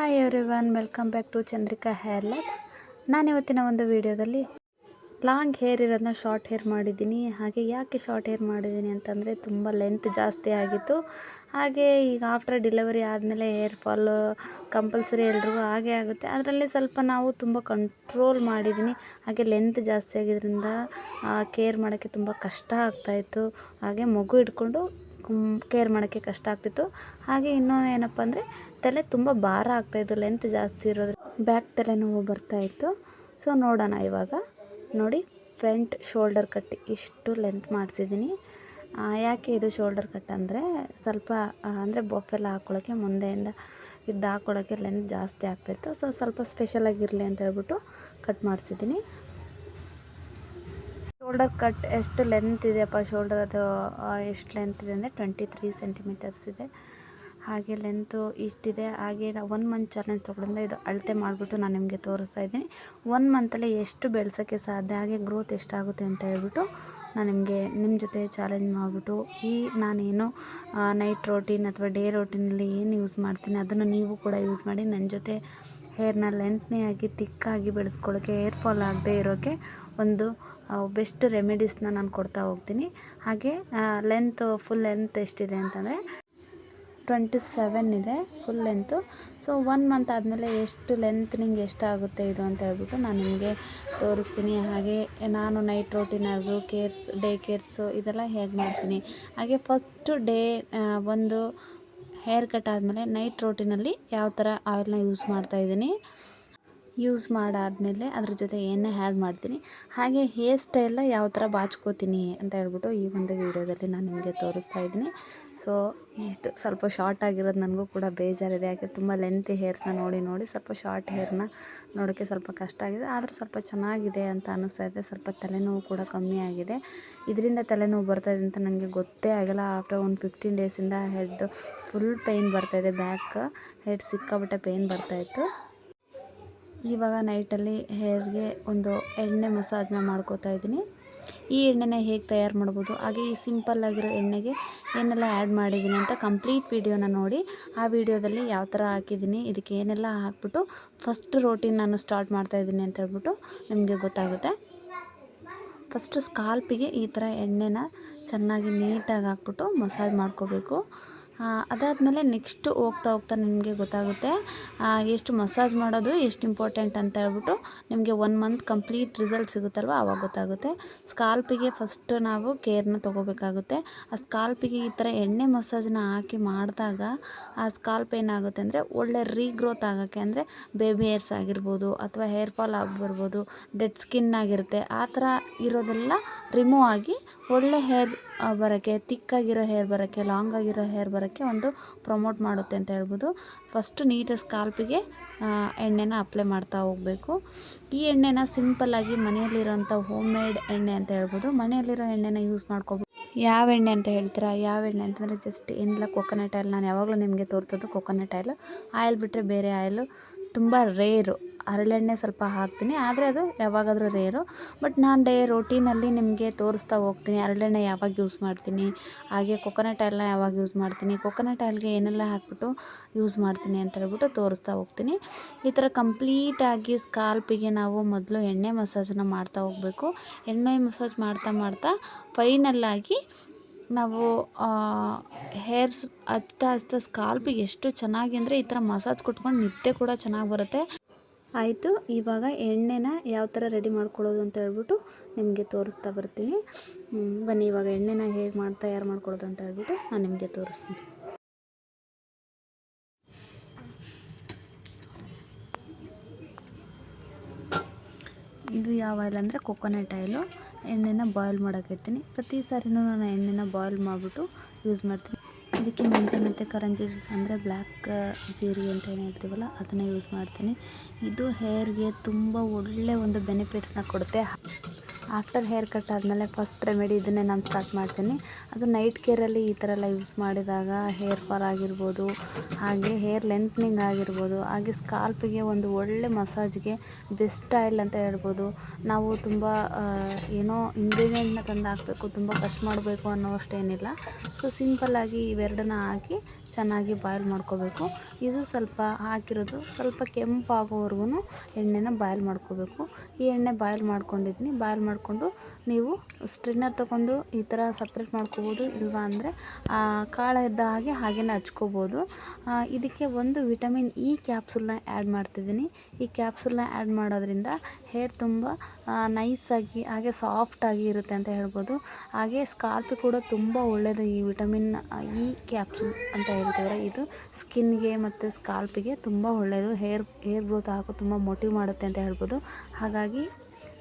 Hi everyone welcome back to Chandrika hair looks ನಾನು ಇವತ್ತಿನ ಒಂದು ವಿಡಿಯೋದಲ್ಲಿ ಲಾಂಗ್ ಹೇರ್ ಇರೋದನ್ನ ಶಾರ್ಟ್ ಹೇರ್ ಮಾಡಿದ್ದೀನಿ. ಹಾಗೆ ಯಾಕೆ ಶಾರ್ಟ್ ಹೇರ್ ಮಾಡಿದ್ದೀನಿ ಅಂತಂದರೆ ತುಂಬ ಲೆಂತ್ ಜಾಸ್ತಿ ಆಗಿತ್ತು. ಹಾಗೆ ಈಗ ಆಫ್ಟರ್ ಡೆಲಿವರಿ ಆದಮೇಲೆ ಹೇರ್ ಫಾಲ್ ಕಂಪಲ್ಸರಿ ಎಲ್ರಿಗೂ ಹಾಗೆ ಆಗುತ್ತೆ. ಅದರಲ್ಲಿ ಸ್ವಲ್ಪ ನಾವು ತುಂಬ ಕಂಟ್ರೋಲ್ ಮಾಡಿದ್ದೀನಿ ಹಾಗೆ ಲೆಂತ್ ಜಾಸ್ತಿ ಆಗಿದ್ದರಿಂದ ಕೇರ್ ಮಾಡೋಕ್ಕೆ ತುಂಬ ಕಷ್ಟ ಆಗ್ತಾಯಿತ್ತು ಹಾಗೆ ಮಗು ಹಿಡ್ಕೊಂಡು ಕೇರ್ ಮಾಡೋಕ್ಕೆ ಕಷ್ಟ ಆಗ್ತಿತ್ತು. ಹಾಗೆ ಇನ್ನೂ ಏನಪ್ಪ ಅಂದರೆ, ತಲೆ ತುಂಬ ಭಾರ ಆಗ್ತಾಯಿತ್ತು ಲೆಂತ್ ಜಾಸ್ತಿ ಇರೋದ್ರ ಬ್ಯಾಕ್ ತಲೆನೋವು ಬರ್ತಾಯಿತ್ತು ಸೊ ನೋಡೋಣ ಇವಾಗ. ನೋಡಿ ಫ್ರಂಟ್ ಶೋಲ್ಡರ್ ಕಟ್ ಇಷ್ಟು ಲೆಂತ್ ಮಾಡಿಸಿದ್ದೀನಿ. ಯಾಕೆ ಇದು ಶೋಲ್ಡರ್ ಕಟ್ ಅಂದರೆ, ಸ್ವಲ್ಪ ಅಂದರೆ ಬೊಫೆಲ್ಲ ಹಾಕ್ಕೊಳ್ಳೋಕ್ಕೆ ಮುಂದೆಯಿಂದ ಇದು ಹಾಕ್ಕೊಳ್ಳೋಕ್ಕೆ ಲೆಂತ್ ಜಾಸ್ತಿ ಆಗ್ತಾಯಿತ್ತು ಸೊ ಸ್ವಲ್ಪ ಸ್ಪೆಷಲಾಗಿರಲಿ ಅಂತ ಹೇಳ್ಬಿಟ್ಟು ಕಟ್ ಮಾಡಿಸಿದ್ದೀನಿ. ಶೋಲ್ಡರ್ ಕಟ್ ಎಷ್ಟು ಲೆಂತ್ ಇದೆಯಪ್ಪ? ಶೋಲ್ಡರ್ ಅದು ಎಷ್ಟು ಲೆಂತ್ ಇದೆ ಅಂದರೆ ಟ್ವೆಂಟಿ ತ್ರೀ ಸೆಂಟಿಮೀಟರ್ಸ್ ಇದೆ. ಹಾಗೆ ಲೆಂತು ಇಷ್ಟಿದೆ ಹಾಗೆ ನಾವು ಒನ್ ಮಂತ್ ಚಾಲೆಂಜ್ ತೊಗೊಂಡ್ರೆ ಇದು ಅಳತೆ ಮಾಡಿಬಿಟ್ಟು ನಾನು ನಿಮಗೆ ತೋರಿಸ್ತಾ ಇದ್ದೀನಿ. ಒನ್ ಮಂತಲ್ಲಿ ಎಷ್ಟು ಬೆಳೆಸೋಕ್ಕೆ ಸಾಧ್ಯ, ಹಾಗೆ ಗ್ರೋತ್ ಎಷ್ಟಾಗುತ್ತೆ ಅಂತ ಹೇಳ್ಬಿಟ್ಟು ನಾನು ನಿಮಗೆ ನಿಮ್ಮ ಜೊತೆ ಚಾಲೆಂಜ್ ಮಾಡಿಬಿಟ್ಟು ಈ ನಾನೇನು ನೈಟ್ ರೋಟೀನ್ ಅಥವಾ ಡೇ ರೋಟೀನಲ್ಲಿ ಏನು ಯೂಸ್ ಮಾಡ್ತೀನಿ ಅದನ್ನು ನೀವು ಕೂಡ ಯೂಸ್ ಮಾಡಿ ನನ್ನ ಜೊತೆ ಹೇರ್ನ ಲೆಂತ್ನೇ ಆಗಿ ತಿಕ್ಕಾಗಿ ಬೆಳೆಸ್ಕೊಳ್ಳೋಕ್ಕೆ ಹೇರ್ ಫಾಲ್ ಆಗದೆ ಇರೋಕ್ಕೆ ಒಂದು ಬೆಸ್ಟ್ ರೆಮಿಡೀಸ್ನ ನಾನು ಕೊಡ್ತಾ ಹೋಗ್ತೀನಿ. ಹಾಗೆ ಲೆಂತ್ ಫುಲ್ ಲೆಂತ್ ಎಷ್ಟಿದೆ ಅಂತಂದರೆ ಟ್ವೆಂಟಿ ಸೆವೆನ್ ಇದೆ full length so one month ಆದಮೇಲೆ ಎಷ್ಟು ಲೆಂತ್ ನಿಂಗೆ ಎಷ್ಟಾಗುತ್ತೆ ಇದು ಅಂತ ಹೇಳ್ಬಿಟ್ಟು ನಾನು ನಿಮಗೆ ತೋರಿಸ್ತೀನಿ. ಹಾಗೆ, ನಾನು ನೈಟ್ ರೋಟೀನಾಗೂ ಕೇರ್ಸ್ ಡೇ ಕೇರ್ಸು ಇದೆಲ್ಲ ಹೇಗೆ ಮಾಡ್ತೀನಿ. ಹಾಗೆ ಫಸ್ಟು ಡೇ ಒಂದು ಹೇರ್ ಕಟ್ ಆದಮೇಲೆ ನೈಟ್ ರೋಟಿನಲ್ಲಿ ಯಾವ ಥರ ಆಯಿಲ್ನ ಯೂಸ್ ಮಾಡ್ತಾಯಿದ್ದೀನಿ ಯೂಸ್ ಮಾಡಾದಮೇಲೆ ಅದ್ರ ಜೊತೆ ಎಣ್ಣೆ ಆ್ಯಡ್ ಮಾಡ್ತೀನಿ. ಹಾಗೆ ಹೇರ್ ಸ್ಟೈಲ್ನ ಯಾವ ಥರ ಬಾಚ್ಕೋತೀನಿ ಅಂತ ಹೇಳ್ಬಿಟ್ಟು ಈ ಒಂದು ವೀಡಿಯೋದಲ್ಲಿ ನಾನು ನಿಮಗೆ ತೋರಿಸ್ತಾ ಇದ್ದೀನಿ. ಸೊ ಇದು ಸ್ವಲ್ಪ ಶಾರ್ಟ್ ಆಗಿರೋದು ನನಗೂ ಕೂಡ ಬೇಜಾರಿದೆ. ಯಾಕೆ ತುಂಬ ಲೆಂತಿ ಹೇರ್ಸ್ನ ನೋಡಿ ನೋಡಿ ಸ್ವಲ್ಪ ಶಾರ್ಟ್ ಹೇರ್ನ ನೋಡೋಕ್ಕೆ ಸ್ವಲ್ಪ ಕಷ್ಟ ಆಗಿದೆ. ಆದರೂ ಸ್ವಲ್ಪ ಚೆನ್ನಾಗಿದೆ ಅಂತ ಅನ್ನಿಸ್ತಾ ಇದೆ. ಸ್ವಲ್ಪ ತಲೆನೋವು ಕೂಡ ಕಮ್ಮಿ ಆಗಿದೆ. ಇದರಿಂದ ತಲೆನೋವು ಬರ್ತಾಯಿದೆ ಅಂತ ನನಗೆ ಗೊತ್ತೇ ಆಗಿಲ್ಲ. ಆಫ್ಟರ್ ಒಂದು ಫಿಫ್ಟೀನ್ ಡೇಸಿಂದ ಹೆಡ್ ಫುಲ್ ಪೇಯ್ನ್ ಬರ್ತಾಯಿದೆ ಬ್ಯಾಕ್ ಹೆಡ್ ಸಿಕ್ಕಾಬಿಟ್ಟೆ ಪೇಯ್ನ್ ಬರ್ತಾಯಿತ್ತು ಇವಾಗ ನೈಟಲ್ಲಿ ಹೇರ್ಗೆ ಒಂದು ಎಣ್ಣೆ ಮಸಾಜ್ನ ಮಾಡ್ಕೋತಾ ಇದ್ದೀನಿ. ಈ ಎಣ್ಣೆನ ಹೇಗೆ ತಯಾರು ಮಾಡ್ಬೋದು? ಹಾಗೆ ಈ ಸಿಂಪಲ್ ಆಗಿರೋ ಎಣ್ಣೆಗೆ ಏನೆಲ್ಲ ಆ್ಯಡ್ ಮಾಡಿದ್ದೀನಿ ಅಂತ ಕಂಪ್ಲೀಟ್ ವೀಡಿಯೋನ ನೋಡಿ. ಆ ವಿಡಿಯೋದಲ್ಲಿ ಯಾವ ಥರ ಹಾಕಿದ್ದೀನಿ, ಇದಕ್ಕೆ ಏನೆಲ್ಲ ಹಾಕ್ಬಿಟ್ಟು ಫಸ್ಟ್ ರೋಟೀನ್ ನಾನು ಸ್ಟಾರ್ಟ್ ಮಾಡ್ತಾಯಿದ್ದೀನಿ ಅಂತ ಹೇಳ್ಬಿಟ್ಟು ನಿಮಗೆ ಗೊತ್ತಾಗುತ್ತೆ. ಫಸ್ಟು ಸ್ಕಾಲ್ಪಿಗೆ ಈ ಥರ ಎಣ್ಣೆನ ಚೆನ್ನಾಗಿ ನೀಟಾಗಿ ಹಾಕ್ಬಿಟ್ಟು ಮಸಾಜ್ ಮಾಡ್ಕೋಬೇಕು. ಅದಾದಮೇಲೆ ನೆಕ್ಸ್ಟು ಹೋಗ್ತಾ ಹೋಗ್ತಾ ನಿಮಗೆ ಗೊತ್ತಾಗುತ್ತೆ ಎಷ್ಟು ಮಸಾಜ್ ಮಾಡೋದು ಎಷ್ಟು ಇಂಪಾರ್ಟೆಂಟ್ ಅಂತ ಹೇಳ್ಬಿಟ್ಟು ನಿಮಗೆ ಒನ್ ಮಂತ್ ಕಂಪ್ಲೀಟ್ ರಿಸಲ್ಟ್ ಸಿಗುತ್ತಲ್ವ ಆವಾಗ ಗೊತ್ತಾಗುತ್ತೆ. ಸ್ಕಾಲ್ಪಿಗೆ ಫಸ್ಟ್ ನಾವು ಕೇರ್ನ ತೊಗೋಬೇಕಾಗುತ್ತೆ. ಆ ಸ್ಕಾಲ್ಪಿಗೆ ಈ ಥರ ಎಣ್ಣೆ ಮಸಾಜ್ನ ಹಾಕಿ ಮಾಡಿದಾಗ ಆ ಸ್ಕಾಲ್ಪ್ ಏನಾಗುತ್ತೆ ಅಂದರೆ ಒಳ್ಳೆ ರೀಗ್ರೋತ್ ಆಗೋಕ್ಕೆ ಅಂದರೆ ಬೇಬಿ ಹೇರ್ಸ್ ಆಗಿರ್ಬೋದು ಅಥವಾ ಹೇರ್ ಫಾಲ್ ಆಗಿರ್ಬೋದು ಡೆಡ್ ಸ್ಕಿನ್ ಆಗಿರುತ್ತೆ, ಆ ಥರ ಇರೋದೆಲ್ಲ ರಿಮೂವ್ ಆಗಿ ಒಳ್ಳೆ ಹೇರ್ ಬರೋಕ್ಕೆ, ತಿಕ್ಕಾಗಿರೋ ಹೇರ್ ಬರೋಕ್ಕೆ ಲಾಂಗ್ ಆಗಿರೋ ಹೇರ್ ಬರೋಕ್ಕೆ ಒಂದು ಪ್ರಮೋಟ್ ಮಾಡುತ್ತೆ ಅಂತ ಹೇಳ್ಬೋದು. ಫಸ್ಟು ನೀಟಾಗಿ ಸ್ಕಾಲ್ಪಿಗೆ ಎಣ್ಣೆನ ಅಪ್ಲೈ ಮಾಡ್ತಾ ಹೋಗಬೇಕು. ಈ ಎಣ್ಣೆನ ಸಿಂಪಲ್ಲಾಗಿ ಮನೆಯಲ್ಲಿರೋಂಥ ಹೋಮ್ ಮೇಡ್ ಎಣ್ಣೆ ಅಂತ ಹೇಳ್ಬೋದು. ಮನೆಯಲ್ಲಿರೋ ಎಣ್ಣೆನ ಯೂಸ್ ಮಾಡ್ಕೋಬೋದು ಯಾವ ಎಣ್ಣೆ ಅಂತ ಹೇಳ್ತೀರಾ? ಯಾವ ಎಣ್ಣೆ ಅಂತಂದರೆ ಜಸ್ಟ್ ಏನಿಲ್ಲ ಕೊಕೊನಟ್ ಆಯಿಲ್ ನಾನು ಯಾವಾಗಲೂ ನಿಮಗೆ ತೋರಿಸೋದು ಕೊಕೊನಟ್ ಆಯಿಲು ಆಯಿಲ್ ಬಿಟ್ಟರೆ ಬೇರೆ ಆಯಿಲು ತುಂಬ ರೇರು. ಹರಳೆಣ್ಣೆ ಸ್ವಲ್ಪ ಹಾಕ್ತೀನಿ. ಆದರೆ ಅದು ಯಾವಾಗಾದರೂ ರೇರು. ಬಟ್ ನಾನು ಡೇ ರೋಟೀನಲ್ಲಿ ನಿಮಗೆ ತೋರಿಸ್ತಾ ಹೋಗ್ತೀನಿ. ಹರಳೆಣ್ಣೆ ಯಾವಾಗ ಯೂಸ್ ಮಾಡ್ತೀನಿ. ಹಾಗೆ ಕೊಕೊನಟ್ ಆಯಿಲ್ನ ಯಾವಾಗ ಯೂಸ್ ಮಾಡ್ತೀನಿ. ಕೊಕೊನಟ್ ಆಯಿಲ್ಗೆ ಏನೆಲ್ಲ ಹಾಕ್ಬಿಟ್ಟು ಯೂಸ್ ಮಾಡ್ತೀನಿ ಅಂತ ಹೇಳ್ಬಿಟ್ಟು ತೋರಿಸ್ತಾ ಹೋಗ್ತೀನಿ. ಈ ಥರ ಕಂಪ್ಲೀಟಾಗಿ ಸ್ಕಾಲ್ಪಿಗೆ ನಾವು ಮೊದಲು ಎಣ್ಣೆ ಮಸಾಜನ್ನು ಮಾಡ್ತಾ ಹೋಗಬೇಕು. ಎಣ್ಣೆ ಮಸಾಜ್ ಮಾಡ್ತಾ ಮಾಡ್ತಾ ಫೈನಲ್ಲಾಗಿ ನಾವು ಹೇರ್ಸ್ ಹಚ್ತಾ ಹಚ್ತಾ ಸ್ಕಾಲ್ಪಿಗೆ ಎಷ್ಟು ಚೆನ್ನಾಗಿ ಅಂದರೆ ಈ ಥರ ಮಸಾಜ್ ಕೊಟ್ಕೊಂಡು ನಿದ್ದೆ ಕೂಡ ಚೆನ್ನಾಗಿ ಬರುತ್ತೆ. ಆಯಿತು, ಇವಾಗ ಎಣ್ಣೆನ ಯಾವ ಥರ ರೆಡಿ ಮಾಡ್ಕೊಳ್ಳೋದು ಅಂತ ಹೇಳ್ಬಿಟ್ಟು ನಿಮಗೆ ತೋರಿಸ್ತಾ ಬರ್ತೀನಿ. ಬನ್ನಿ, ಇವಾಗ ಎಣ್ಣೆನ ಹೇಗೆ ಮಾಡಿ, ತಯಾರು ಮಾಡ್ಕೊಳ್ಳೋದು ಅಂತ ಹೇಳ್ಬಿಟ್ಟು ನಾನು ನಿಮಗೆ ತೋರಿಸ್ತೀನಿ. ಇದು ಯಾವ ಆಯಿಲ್ ಅಂದರೆ ಕೊಕೊನಟ್ ಆಯಿಲು ಎಣ್ಣೆನ ಬಾಯ್ಲ್ ಮಾಡೋಕ್ಕಿರ್ತೀನಿ ಪ್ರತಿ ಸಾರಿನೂ ನಾನು ಎಣ್ಣೆನ ಬಾಯ್ಲ್ ಮಾಡಿಬಿಟ್ಟು ಯೂಸ್ ಮಾಡ್ತೀನಿ. ಅದಕ್ಕೆ ಮೆಂತೆ ಮತ್ತು ಕರಂಜಿ ಅಂದರೆ ಬ್ಲ್ಯಾಕ್ ಜೀರಿಗೆ ಅಂತ ಏನು ಹೇಳ್ತೀವಲ್ಲ ಅದನ್ನು ಯೂಸ್ ಮಾಡ್ತೀನಿ. ಇದು ಹೇರ್ಗೆ ತುಂಬ ಒಳ್ಳೆಯ ಒಂದು ಬೆನಿಫಿಟ್ಸ್ನ ಕೊಡುತ್ತೆ. ಆಫ್ಟರ್ ಹೇರ್ ಕಟ್ ಆದಮೇಲೆ ಫಸ್ಟ್ ರೆಮಿಡಿ ಇದನ್ನೇ ನಾನು ಸ್ಟಾರ್ಟ್ ಮಾಡ್ತೀನಿ. ಅದು ನೈಟ್ ಕೇರಲ್ಲಿ ಈ ಥರ ಎಲ್ಲ ಯೂಸ್ ಮಾಡಿದಾಗ ಹೇರ್ ಫಾಲ್ ಆಗಿರ್ಬೋದು, ಹಾಗೆ ಹೇರ್ ಲೆಂತ್ನಿಂಗ್ ಆಗಿರ್ಬೋದು, ಹಾಗೆ ಸ್ಕಾಲ್ಪಿಗೆ ಒಂದು ಒಳ್ಳೆ ಮಸಾಜ್ಗೆ ಬೆಸ್ಟ್ ಆಯಿಲ್ ಅಂತ ಹೇಳ್ಬೋದು. ನಾವು ತುಂಬ ಏನೋ ಇಂಗ್ರೀಡಿಯೆಂಟ್ನ ತಂದು ಹಾಕಬೇಕು, ತುಂಬ ಕಷ್ಟ ಮಾಡಬೇಕು ಅನ್ನೋ ಅಷ್ಟೇನಿಲ್ಲ ಸೊ ಸಿಂಪಲ್ಲಾಗಿ ಇವೆರಡನ್ನ ಹಾಕಿ ಚೆನ್ನಾಗಿ ಬಾಯ್ಲ್ ಮಾಡ್ಕೋಬೇಕು. ಇದು ಸ್ವಲ್ಪ ಹಾಕಿರೋದು ಸ್ವಲ್ಪ ಕೆಂಪಾಗೋವರೆಗೂ ಎಣ್ಣೆನ ಬಾಯ್ಲ್ ಮಾಡ್ಕೋಬೇಕು. ಈ ಎಣ್ಣೆ ಬಾಯ್ಲ್ ಮಾಡ್ಕೊಂಡಿದ್ದೀನಿ. ಬಾಯ್ಲ್ ಮಾಡಿಕೊಂಡು ನೀವು ಸ್ಟ್ರಿನ್ನರ್ ತಗೊಂಡು ಈ ಥರ ಸಪ್ರೇಟ್ ಮಾಡ್ಕೋಬೋದು ಇಲ್ವ ಅಂದರೆ ಕಾಳ ಇದ್ದ ಹಾಗೆ ಹಾಗೇನೆ ಹಚ್ಕೋಬೋದು. ಇದಕ್ಕೆ ಒಂದು ವಿಟಮಿನ್ ಇ ಕ್ಯಾಪ್ಸುಲ್ನ ಆ್ಯಡ್ ಮಾಡ್ತಿದ್ದೀನಿ. ಈ ಕ್ಯಾಪ್ಸುಲ್ನ ಆ್ಯಡ್ ಮಾಡೋದ್ರಿಂದ ಹೇರ್ ತುಂಬ ನೈಸಾಗಿ, ಹಾಗೆ ಸಾಫ್ಟಾಗಿ ಇರುತ್ತೆ ಅಂತ ಹೇಳ್ಬೋದು. ಹಾಗೆ ಸ್ಕಾಲ್ಪ್ ಕೂಡ ತುಂಬ ಒಳ್ಳೆಯದು ಈ ವಿಟಮಿನ್ ಇ ಕ್ಯಾಪ್ಸುಲ್ ಅಂತ ಹೇಳ್ತಿದ್ದಾರೆ ಇದು ಸ್ಕಿನ್ಗೆ ಮತ್ತು ಸ್ಕಾಲ್ಪಿಗೆ ತುಂಬ ಒಳ್ಳೆಯದು ಹೇರ್ ಹೇರ್ ಗ್ರೋತ್ ಆಗೋ ತುಂಬ ಮೋಟಿವ್ ಮಾಡುತ್ತೆ ಅಂತ ಹೇಳ್ಬೋದು. ಹಾಗಾಗಿ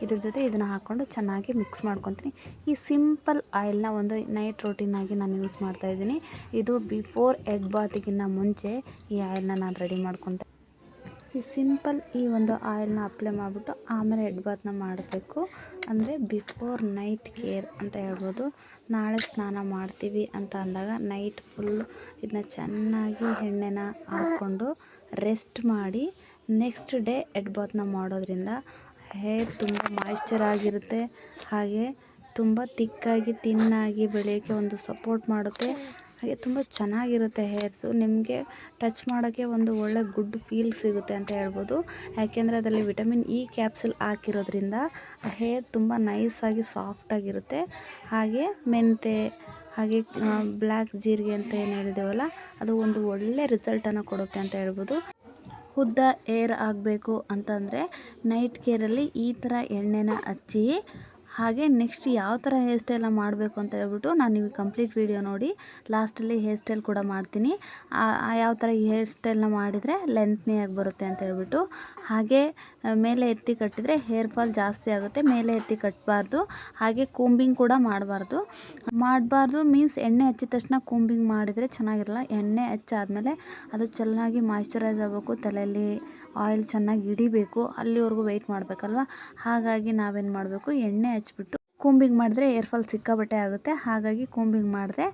ಇದ್ರ ಜೊತೆ ಇದನ್ನು ಹಾಕ್ಕೊಂಡು ಚೆನ್ನಾಗಿ ಮಿಕ್ಸ್ ಮಾಡ್ಕೊತೀನಿ. ಈ ಸಿಂಪಲ್ ಆಯಿಲ್ನ ಒಂದು ನೈಟ್ ರೋಟೀನಾಗಿ ನಾನು ಯೂಸ್ ಮಾಡ್ತಾಯಿದ್ದೀನಿ ಇದು ಬಿಫೋರ್ ಎಗ್ ಬಾತಿಗಿನ್ನ ಮುಂಚೆ ಈ ಆಯಿಲ್ನ ನಾನು ರೆಡಿ ಮಾಡ್ಕೊತ ಈ ಸಿಂಪಲ್ ಈ ಒಂದು ಆಯಿಲ್ನ ಅಪ್ಲೈ ಮಾಡಿಬಿಟ್ಟು ಆಮೇಲೆ ಎಡ್ ಬಾತ್ನ ಮಾಡಬೇಕು. ಅಂದರೆ ಬಿಫೋರ್ ನೈಟ್ ಕೇರ್ ಅಂತ ಹೇಳ್ಬೋದು. ನಾಳೆ ಸ್ನಾನ ಮಾಡ್ತೀವಿ ಅಂತ ಅಂದಾಗ ನೈಟ್ ಫುಲ್ಲು ಇದನ್ನ ಚೆನ್ನಾಗಿ ಎಣ್ಣೆನ ಹಾಕ್ಕೊಂಡು ರೆಸ್ಟ್ ಮಾಡಿ ನೆಕ್ಸ್ಟ್ ಡೇ ಎಡ್ ಬಾತ್ನ ಮಾಡೋದ್ರಿಂದ ಹೇರ್ ತುಂಬ ಮಾಯ್ಶ್ಚರ್ ಆಗಿರುತ್ತೆ. ಹಾಗೆ ತುಂಬ ತಿಕ್ಕಾಗಿ ತಿನ್ನಾಗಿ ಬೆಳೆಯೋಕ್ಕೆ ಒಂದು ಸಪೋರ್ಟ್ ಮಾಡುತ್ತೆ. ಹಾಗೆ ತುಂಬ ಚೆನ್ನಾಗಿರುತ್ತೆ ಹೇರ್ಸು ನಿಮಗೆ ಟಚ್ ಮಾಡೋಕ್ಕೆ ಒಂದು ಒಳ್ಳೆ ಗುಡ್ ಫೀಲ್ ಸಿಗುತ್ತೆ ಅಂತ ಹೇಳ್ಬೋದು. ಯಾಕೆಂದರೆ ಅದರಲ್ಲಿ ವಿಟಮಿನ್ ಇ ಕ್ಯಾಪ್ಸುಲ್ ಹಾಕಿರೋದ್ರಿಂದ ಹೇರ್ ತುಂಬ ನೈಸಾಗಿ ಸಾಫ್ಟಾಗಿರುತ್ತೆ ಹಾಗೆ ಮೆಂತೆ, ಹಾಗೆ ಬ್ಲ್ಯಾಕ್ ಜೀರಿಗೆ ಅಂತ ಏನು ಹೇಳಿದೆವಲ್ಲ ಅದು ಒಂದು ಒಳ್ಳೆ ರಿಸಲ್ಟನ್ನು ಕೊಡುತ್ತೆ ಅಂತ ಹೇಳ್ಬೋದು. ಉದ್ದ ಏರ್ ಆಗಬೇಕು ಅಂತಂದರೆ ನೈಟ್ ಕೇರಲ್ಲಿ ಈ ಥರ ಎಣ್ಣೆನ ಹಚ್ಚಿ ಹಾಗೆ ನೆಕ್ಸ್ಟ್ ಯಾವ ಥರ ಹೇರ್ ಸ್ಟೈಲ್ನ ಮಾಡಬೇಕು ಅಂತ ಹೇಳ್ಬಿಟ್ಟು ನಾನು ನಿಮಗೆ ಕಂಪ್ಲೀಟ್ ವೀಡಿಯೋ ನೋಡಿ. ಲಾಸ್ಟಲ್ಲಿ ಹೇರ್ ಸ್ಟೈಲ್ ಕೂಡ ಮಾಡ್ತೀನಿ. ಯಾವ ಥರ ಹೇರ್ ಸ್ಟೈಲ್ನ ಮಾಡಿದರೆ ಲೆಂತ್ನಿಯಾಗಿ ಬರುತ್ತೆ ಅಂತ ಹೇಳ್ಬಿಟ್ಟು. ಹಾಗೆ ಮೇಲೆ ಎತ್ತಿ ಕಟ್ಟಿದರೆ ಹೇರ್ ಫಾಲ್ ಜಾಸ್ತಿ ಆಗುತ್ತೆ. ಮೇಲೆ ಎತ್ತಿ ಕಟ್ಟಬಾರ್ದು ಹಾಗೆ ಕೂಂಬಿಂಗ್ ಕೂಡ ಮಾಡಬಾರ್ದು. ಮಾಡಬಾರ್ದು ಮೀನ್ಸ್ ಎಣ್ಣೆ ಹಚ್ಚಿದ ತಕ್ಷಣ ಕೂಂಬಿಂಗ್ ಮಾಡಿದರೆ ಚೆನ್ನಾಗಿರಲ್ಲ. ಎಣ್ಣೆ ಹಚ್ಚಾದ್ಮೇಲೆ ಅದು ಚೆನ್ನಾಗಿ ಮಾಯ್ಶ್ಚರೈಸ್ ಆಗಬೇಕು ತಲೆಯಲ್ಲಿ. ಆಯಿಲ್ ಚೆನ್ನಾಗಿ ಹಿಡಿಬೇಕು ಅಲ್ಲಿವರೆಗೂ ವೆಯ್ಟ್ ಮಾಡಬೇಕಲ್ವ? ಹಾಗಾಗಿ ನಾವೇನು ಮಾಡಬೇಕು ಎಣ್ಣೆ ಹಚ್ಬಿಟ್ಟು ಕೂಂಬಿಂಗ್ ಮಾಡಿದ್ರೆ ಏರ್ ಫಾಲ್ ಸಿಕ್ಕಾಬಟ್ಟೆ ಆಗುತ್ತೆ. ಹಾಗಾಗಿ ಕೂಂಬಿಂಗ್ ಮಾಡಿದ್ರೆ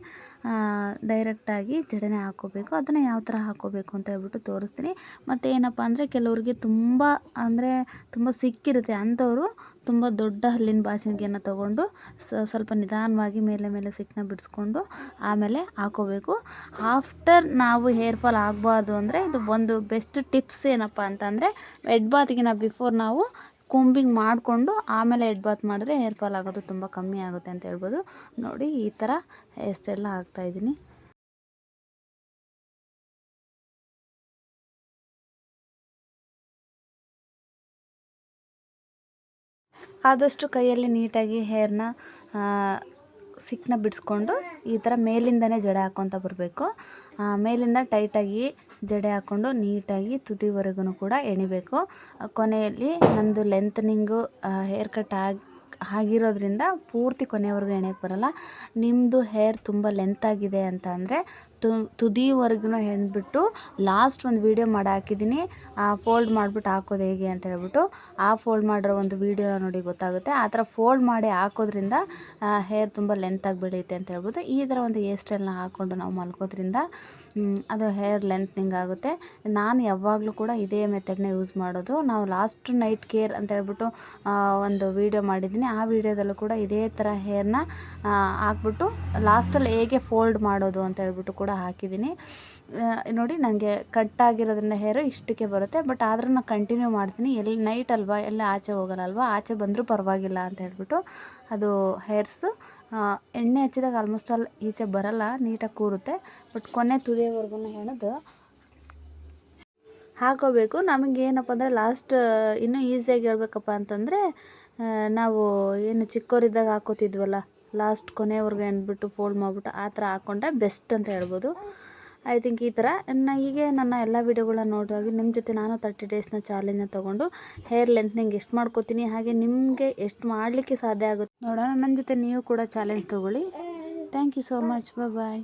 ಡೈರೆಕ್ಟಾಗಿ ಜಡನೆ ಹಾಕ್ಕೋಬೇಕು ಅದನ್ನು ಯಾವ ಥರ ಹಾಕ್ಕೋಬೇಕು ಅಂತ ಹೇಳ್ಬಿಟ್ಟು ತೋರಿಸ್ತೀನಿ. ಮತ್ತು ಏನಪ್ಪ ಅಂದರೆ ಕೆಲವ್ರಿಗೆ ತುಂಬ ಅಂದರೆ ತುಂಬ ಸಿಕ್ಕಿರುತ್ತೆ. ಅಂಥವರು ತುಂಬ ದೊಡ್ಡ ಹಲ್ಲಿನ ಬಾಸಿಗೆಯನ್ನು ತೊಗೊಂಡು ಸ್ವಲ್ಪ ನಿಧಾನವಾಗಿ ಮೇಲೆ ಮೇಲೆ ಸಿಕ್ಕನ್ನ ಬಿಡಿಸ್ಕೊಂಡು ಆಮೇಲೆ ಹಾಕೋಬೇಕು. ಆಫ್ಟರ್ ನಾವು ಹೇರ್ ಫಾಲ್ ಆಗಬಾರ್ದು ಅಂದರೆ ಇದು ಒಂದು ಬೆಸ್ಟ್ ಟಿಪ್ಸ್ ಏನಪ್ಪ ಅಂತಂದರೆ ಎಡ್ ಬಾತ್ಗಿನ ಬಿಫೋರ್ ನಾವು ಕೂಂಬಿಂಗ್ ಮಾಡಿಕೊಂಡು ಆಮೇಲೆ ಹೆಡ್ ಬಾತ್ ಮಾಡಿದ್ರೆ ಹೇರ್ ಫಾಲ್ ಆಗೋದು ತುಂಬ ಕಮ್ಮಿ ಆಗುತ್ತೆ ಅಂತ ಹೇಳ್ಬೋದು. ನೋಡಿ, ಈ ಥರ ಹೇರ್ ಸ್ಟೈಲ್ನ ಹಾಕ್ತಾಯಿದ್ದೀನಿ ಆದಷ್ಟು ಕೈಯಲ್ಲಿ ನೀಟಾಗಿ ಹೇರ್ನ ಸಿಕ್ಕನ್ನ ಬಿಡಿಸ್ಕೊಂಡು ಈ ಥರ ಮೇಲಿಂದನೇ ಜಡೆ ಹಾಕ್ಕೊತ ಬರಬೇಕು. ಮೇಲಿಂದ ಟೈಟಾಗಿ ಜಡೆ ಹಾಕ್ಕೊಂಡು ನೀಟಾಗಿ ತುದಿವರೆಗೂ ಕೂಡ ಎಣಿಬೇಕು. ಕೊನೆಯಲ್ಲಿ ನಂದು ಲೆಂತ್ನಿಂಗು ಹೇರ್ ಕಟ್ ಆಗಿ, ಆಗಿರೋದ್ರಿಂದ ಪೂರ್ತಿ ಕೊನೆವರೆಗೂ ಎಳೆಯೋಕ್ಕೆ ಬರಲ್ಲ. ನಿಮ್ಮದು ಹೇರ್ ತುಂಬ ಲೆಂತಾಗಿದೆ ಅಂತ ಅಂದರೆ ತು ತುದಿವರೆಗೂ ಹೆಣ್ಬಿಟ್ಟು ಲಾಸ್ಟ್ ಒಂದು ವೀಡಿಯೋ ಮಾಡಿ ಹಾಕಿದ್ದೀನಿ ಆ ಫೋಲ್ಡ್ ಮಾಡಿಬಿಟ್ಟು ಹಾಕೋದು ಹೇಗೆ ಅಂತ ಹೇಳ್ಬಿಟ್ಟು ಆ ಫೋಲ್ಡ್ ಮಾಡಿರೋ ಒಂದು ವೀಡಿಯೋ ನೋಡಿ ಗೊತ್ತಾಗುತ್ತೆ. ಆ ಥರ ಫೋಲ್ಡ್ ಮಾಡಿ ಹಾಕೋದ್ರಿಂದ ಹೇರ್ ತುಂಬ ಲೆಂತಾಗಿ ಬೆಳೆಯುತ್ತೆ ಅಂತ ಹೇಳ್ಬೋದು ಈ ಥರ ಒಂದು ಹೇರ್ ಸ್ಟೈಲ್ನ ಹಾಕ್ಕೊಂಡು ನಾವು ಮಲ್ಕೋದ್ರಿಂದ ಅದು ಹೇರ್ ಲೆಂತ್ನಿಂಗ್ ಆಗುತ್ತೆ. ನಾನು ಯಾವಾಗಲೂ ಕೂಡ ಇದೇ ಮೆಥಡ್ನ ಯೂಸ್ ಮಾಡೋದು. ನಾವು ಲಾಸ್ಟ್ ನೈಟ್ ಕೇರ್ ಅಂತ ಹೇಳ್ಬಿಟ್ಟು ಒಂದು ವೀಡಿಯೋ ಮಾಡಿದ್ದೀನಿ ಆ ವಿಡಿಯೋದಲ್ಲೂ ಕೂಡ ಇದೇ ಥರ ಹೇರ್ನ ಹಾಕ್ಬಿಟ್ಟು ಲಾಸ್ಟಲ್ಲಿ ಹೇಗೆ ಫೋಲ್ಡ್ ಮಾಡೋದು ಅಂತ ಹೇಳ್ಬಿಟ್ಟು ಕೂಡ ಹಾಕಿದ್ದೀನಿ. ನೋಡಿ ನನಗೆ ಕಟ್ ಆಗಿರೋದ್ರಿಂದ ಹೇರು ಇಷ್ಟಕ್ಕೆ ಬರುತ್ತೆ ಬಟ್ ಆದರೂ ನಾನು ಕಂಟಿನ್ಯೂ ಮಾಡ್ತೀನಿ. ಎಲ್ಲಿ ನೈಟ್ ಅಲ್ವಾ, ಎಲ್ಲ ಆಚೆ ಹೋಗಲ್ಲ ಅಲ್ವಾ ಆಚೆ ಬಂದರೂ ಪರವಾಗಿಲ್ಲ ಅಂತ ಹೇಳ್ಬಿಟ್ಟು ಅದು ಹೇರ್ಸು ಎಣ್ಣೆ ಹಚ್ಚಿದಾಗ ಆಲ್ಮೋಸ್ಟ್ ಆಲ್ ಈಚೆ ಬರಲ್ಲ ನೀಟಾಗಿ ಕೂರುತ್ತೆ ಬಟ್ ಕೊನೆ ತುದಿಯವರೆಗೂ ಹೇಳೋದು, ಹಾಕೋಬೇಕು. ನಮಗೇನಪ್ಪ ಅಂದರೆ ಲಾಸ್ಟ್ ಇನ್ನೂ ಈಸಿಯಾಗಿ ಹೇಳ್ಬೇಕಪ್ಪ ಅಂತಂದರೆ ನಾವು ಏನು ಚಿಕ್ಕವರಿದ್ದಾಗ ಹಾಕೋತಿದ್ವಲ್ಲ ಲಾಸ್ಟ್ ಕೊನೆವರೆಗೂ ಅಂದ್ಬಿಟ್ಟು ಫೋಲ್ಡ್ ಮಾಡಿಬಿಟ್ಟು ಆ ಥರ ಹಾಕ್ಕೊಂಡ್ರೆ ಬೆಸ್ಟ್ ಅಂತ ಹೇಳ್ಬೋದು. ಐ ಥಿಂಕ್ ಈ ಥರ. ನನ್ನ ಹೀಗೆ ನನ್ನ ಎಲ್ಲ ವೀಡಿಯೋಗಳನ್ನ ನೋಡುವಾಗ ನಿಮ್ಮ ಜೊತೆ ನಾನು ತರ್ಟಿ ಡೇಸ್ನ ಚಾಲೆಂಜ್ನ ತೊಗೊಂಡು ಹೇರ್ ಲೆಂತ್ನಿಂಗ್ ಎಷ್ಟು ಮಾಡ್ಕೋತೀನಿ, ಹಾಗೆ ನಿಮಗೆ ಎಷ್ಟು ಮಾಡಲಿಕ್ಕೆ ಸಾಧ್ಯ ಆಗುತ್ತೆ ನೋಡೋಣ. ನನ್ನ ಜೊತೆ ನೀವು ಕೂಡ ಚಾಲೆಂಜ್ ತೊಗೊಳ್ಳಿ. Thank you so much bye